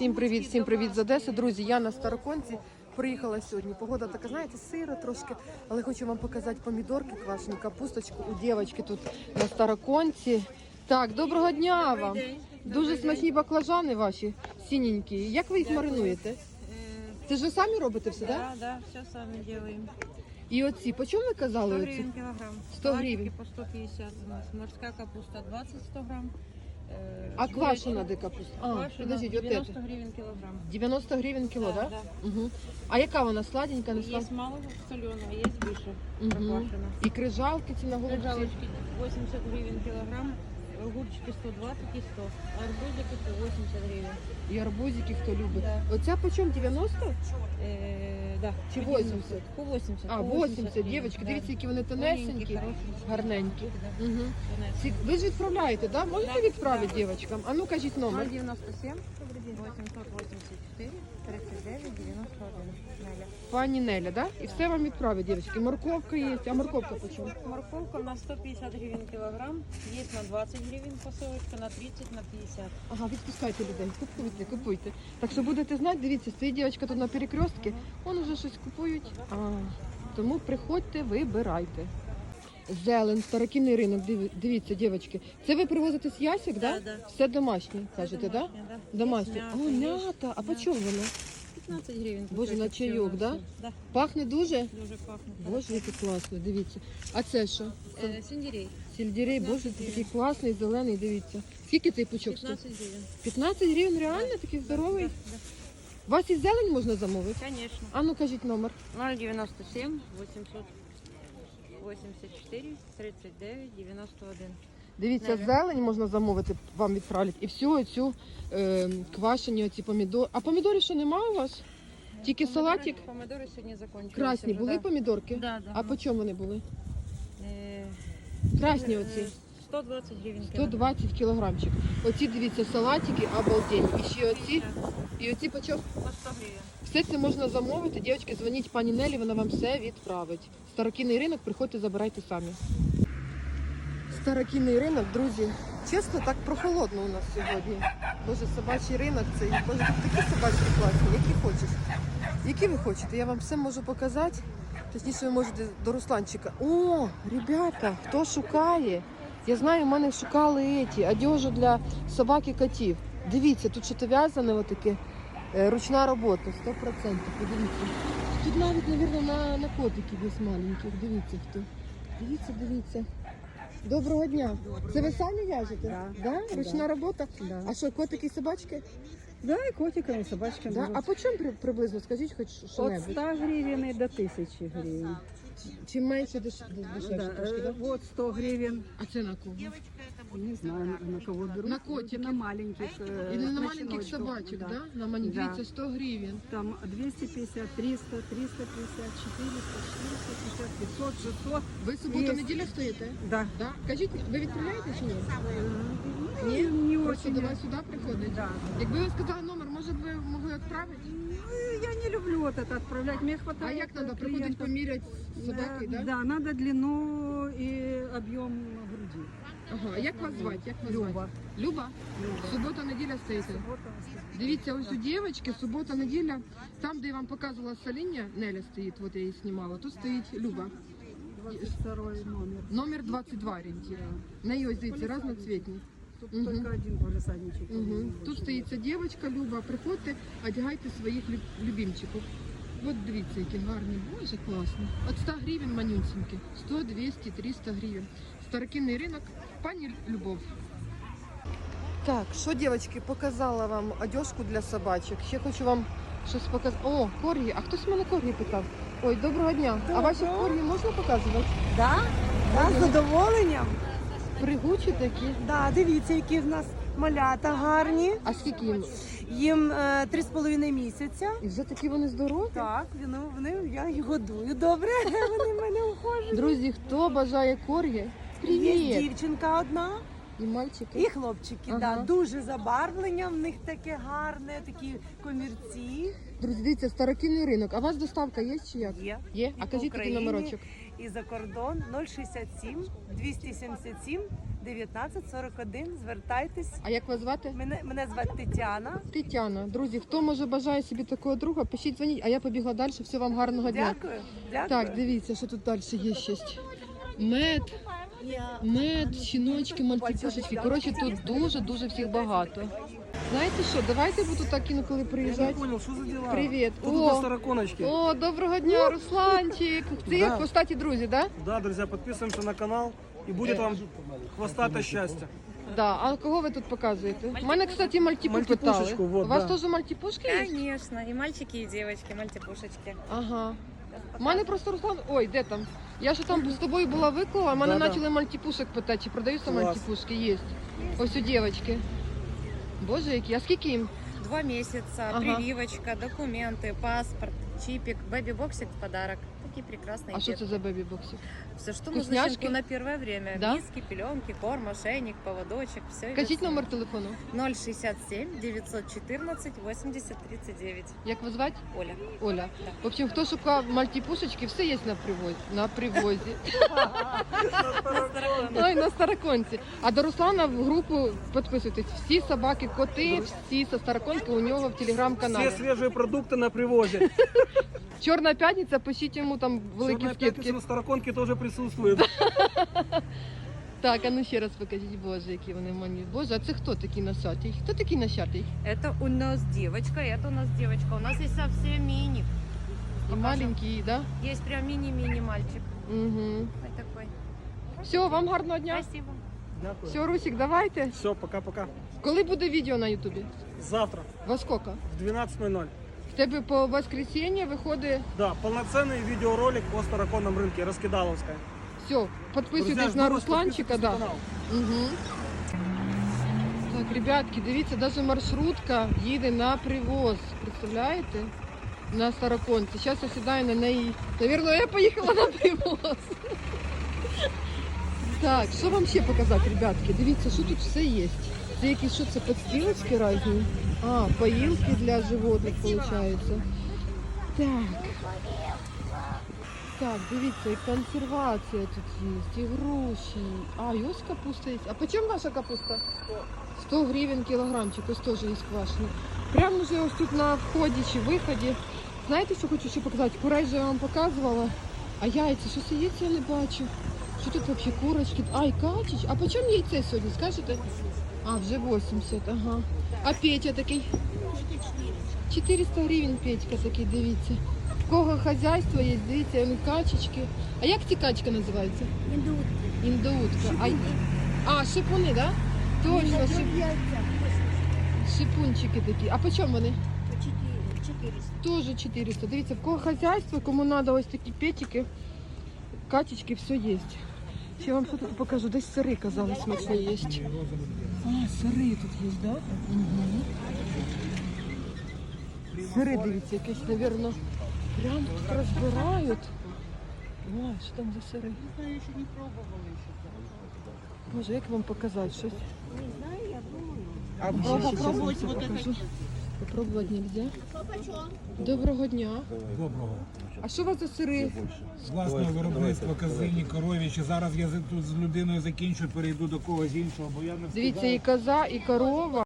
Всім привіт, всім привіт з Одеси. Друзі, я на Староконці приїхала сьогодні. Погода така, знаєте, сиро трошки, але хочу вам показати помідорки квашені, капусточку у дівчинки тут на Староконці. Так, доброго дня вам. Дуже смачні баклажани ваші, синенькі. Як ви їх маринуєте? Це ж ви самі робите все, так? Да, да, все сами делаем. І оці, по чому ви 100 казали? Оці? гривен килограмм. 100 Салатики гривен. по 150 у нас. Морская капуста 20-100 грамм. Э, А квашена де капуста? А, Квашена подождіть, от 90 це. гривен килограмм. 90 гривень кіло, Да, да. Угу. А яка вона сладенька, не Есть сладенька? мало соленого, есть выше Угу. проквашена. І крижалки ці на голубці. Крыжалочки 80 гривен килограмм. Огурчики 120 і 100. Арбузики 180 гривень. І арбузики, хто любить. Да. Оця по чому? 90? Е, да. Чи 80? По 80. А, по 80, дівчатки, дивіться, які вони тонесенькі, гарненькі. Угу. Ці, ви ж відправляєте, да? Можете відправити дівчаткам? А ну кажіть номер. 097 884 39 91. Неля. Пані Неля, да? І все вам відправить, дівчатки. Морковка є. А морковка по чому? Морковка на 150 гривен килограмм, есть на 20 гривен фасовочка, на 30, на 50. Ага, відпускайте людей, купуйте, купуйте. Так що будете знати, дивіться, стоїть дівчатка тут на перекрестці, вон уже щось купують. А, тому приходьте, вибирайте. Зелень, старокінний ринок, диві- дивіться, дівчатки. Це ви привозите з ясік, да? Да, да. Все домашнє, кажете, так? домашнє, Да? да. Домашнє. Є О, м'ята. А по чому воно? 15 гривен. Боже, на чайок, да? Да, Пахне дуже? дуже пахнет. Боже, яке класно, дивіться. А це що? Э, сельдерей. Сельдерей, боже, це такий класний, зелений, дивіться. Скільки цей пучок стоїть? 15 гривен. 15 гривень, реально такий здоровий. Да, У вас і зелень можна замовити? Конечно. А ну кажіть номер. 097 884 39 91. Дивіться, Неля. зелень можна замовити, вам відправлять. І всю цю е, квашені оці помідори. А помідорів що немає у вас? Тільки Помидоры- салатик? Помидоры сегодня закончились. Красні уже, були да. помідорки? Да, да. А по чому вони були? Э, Красні э, оці. 120 гривен. килограмм. 120 кілограмчик. Оці дивіться, салатики, обалдень. І ще оці, і оці по чому? По 100 гривен. Все це можна замовити. Дівчатки, дзвоніть пані Нелі, вона вам все відправить. Старокінний ринок, приходьте, забирайте самі. Старокінний ринок, друзі. Чесно, так прохолодно у нас сьогодні. Боже, собачий ринок цей. Боже, тут такі собачки класні, які хочеш. Які ви хочете? Я вам все можу показати. Точніше, ви можете до Русланчика. О, ребята, хто шукає? Я знаю, в мене шукали еті, одежу для собак і котів. Дивіться, тут що-то в'язане, отаке. Е, Ручна робота, 100%. Подивіться. Тут навіть, мабуть, на, на котиків є маленьких. Дивіться хто. Дивіться, дивіться. Доброго дня. Це ви самі в'яжете? Да. Да? Ручна робота? Да. А що, котики і собачки? Да, і котикам, і собачкам. Да? А по чому приблизно? Скажіть хоч що-небудь. 100 гривен і до 1000 гривень. Чим менше деш... дешевше Да, э, да? вот 100 гривен. А це на кого? Не знаю, на, на кого берут. На котики. На маленьких. э, І на маленьких щеночков, собачок, да? да? На маленьких, Да. дивіться, 100 гривень. Там 250, 300, 350, 400, 450, 500, 600. Ви субота Є. неділя стоїте? Да. Да? Кажіть, ви відправляєте чи ні? Ну, Ні? не Просто очень. до вас сюди приходить? Да. Якби ви сказали номер, може б ви могли відправити? Ну, Я не люблю вот это отправлять. Мне А хватает як треба? э, Приходить клиентов. поміряти з собакою, да? да? Да, надо длину и объем груди. Ага, як вас звати? Як вас Люба. звати? Люба? Субота, неділя стоїте? Дивіться, ось у дівчинки, субота, неділя, там, де я вам показувала соління, Неля стоїть, от я її знімала, тут стоїть Люба. 22 номер. Номер 22 орієнтір. На її ось дивіться, разноцвітні. Тут Мгм. только один полисадничек. Угу. Тут стоїть ця дівчинка Люба, приходьте, одягайте своїх люб- любимчиків. От дивіться, які гарні, боже, класно. От 100 гривень манюсінькі, 100, 200, 300 гривень. Старокінний ринок, пані Любов. Так, що, дівчатки, показала вам одежку для собачок. Ще хочу вам щось показати. О, коргі. А хтось мене коргі питав. Ой, доброго дня. А ваші коргі можна показувати? Да? Да, з задоволенням. Пригучі такі. Да, дивіться, які в нас малята гарні. А скільки їм? Їм е, три з половиною місяця. І вже такі вони здорові. Так, вони, вони я їх годую добре. Вони в мене ухожують. Друзі, хто бажає коргі? Є дівчинка одна І мальчики. і хлопчики. Ага. Да, дуже забарвлення в них таке гарне, такі комірці. Друзі, дивіться, старокінний ринок. А у вас доставка є чи як? Є. Є? А по кажіть такий номерочок. І за кордон 067 277 1941. Звертайтесь. А як вас звати? Мене, мене звати Тетяна. Тетяна. Друзі, хто може бажає собі такого друга, пишіть дзвоніть, а я побігла далі. Все вам гарного дня. Дякую. Дякую. Так, дивіться, що тут далі є щось. Мед, мед, щіночки, мальтіпушечки. Коротше, тут дуже-дуже всіх багато. Знаєте що, давайте буду так іноді, коли приїжджати. понял, что за дела? Привіт. Тут у О, нас староконочки. о, доброго дня, Русланчик. Це Да. кстати, друзі, да? Да, друзья, подписываемся на канал и будет вам хвостатое счастье. Да. А кого ви тут показуєте? У мене, кстати, мальтіпу питали. Вот, У вас да. теж мальтіпушки є? Конечно, и мальчики, и девочки, мальтипушечки. Ага. У мене просто Руслан. Ой, де там? Я ж там з тобою була виклала, мене Да-да. почали мальтіпушек питати, чи продаються Клас. мальтіпушки. Є. Ось у дівчатки. Боже, які. А скільки їм? Два месяца, Ага. прививочка, документы, паспорт, чипик, бэби-боксик в подарок. Такие прекрасные А що дети. це за бебі-бокси? Все, что нужно Вкусняшки? щенку на первое время. Да? Миски, пеленки, корм, ошейник, поводочек, все. Кажіть номер телефону. 067 914 80 39. Як вас звати? Оля. Оля. В общем, хто шукав мальтіпушечки, все є на привозі. На привозі. Ой, на староконці. А до Руслана в групу підписуйтесь. Всі собаки, коти, всі со староконки у нього в телеграм-каналі. Все свежие продукты на привозе. Чорна п'ятниця, пишіть йому там великі Черная скидки. пятница на староконке тоже присутствует. Так, а ну ще раз покажіть, боже, які вони мані. Боже, а це хто такий носатий? Хто такий носатий? Это у нас девочка, это у нас девочка. У нас есть совсем мини. І маленький, да? Есть прям мини-мини мальчик. Угу. Вот такой. Все, вам гарного дня. Спасибо. Все, Русик, давайте. Все, пока-пока. Коли буде відео на Ютубі? Завтра Во сколько? в 12.00. В тебе по воскресенье виходить. Да, полноценный видеоролик по староконном рынке, Раскидаловская. Все, Друзья, підписуйтесь жду на вас, Русланчика, подписывайтесь да. на канал. Угу. Так, ребятки, дивіться, навіть маршрутка їде на привоз. Представляєте? На Староконці. Зараз я сідаю на неї. Навірно, я поїхала на привоз. Так, що вам ще показати, ребятки? Дивіться, що тут все є. Це якісь що це подстілочки різні? А, поїлки для животних, виходить. Так. Так, дивіться, і консервація тут є, і груші. А, і ось капуста є. А по чому ваша капуста? 100 гривень кілограмчик, ось теж є квашена. Прямо вже ось тут на вході чи виході. Знаєте, що хочу ще показати? Курей же я вам показувала. А яйця, щось яйця я не бачу. Що тут взагалі курочки? А, і качич. А по чому яйце сьогодні, скажете? А, вже 80, ага. А Петя такий? 400 гривень Петька такий, дивіться. В кого хазяйство є, дивіться, вони качечки. А як ці качка називаються? Індоутка. Індоутка. А, а шипуни, так? Да? Точно, шип... шипунчики такі. А по чому вони? Тоже 400. Дивіться, в кого хазяйство, кому треба ось такі петики, качечки, все є. Ще вам тут покажу. Десь сири, казали, смачні є. А, сири тут є, так? Да? Угу. Сири, дивіться, якісь, напевно, прям тут розбирають. Ой, що там за сири? Боже, як вам показати щось? А попробовать вот покажу. Попробовать нельзя. Доброго дня. Доброго. А що у вас за сири? Власне виробництво казині, коров'ячі. Зараз я тут з людиною закінчу, перейду до когось іншого, бо я не Дивіться, і коза, і корова.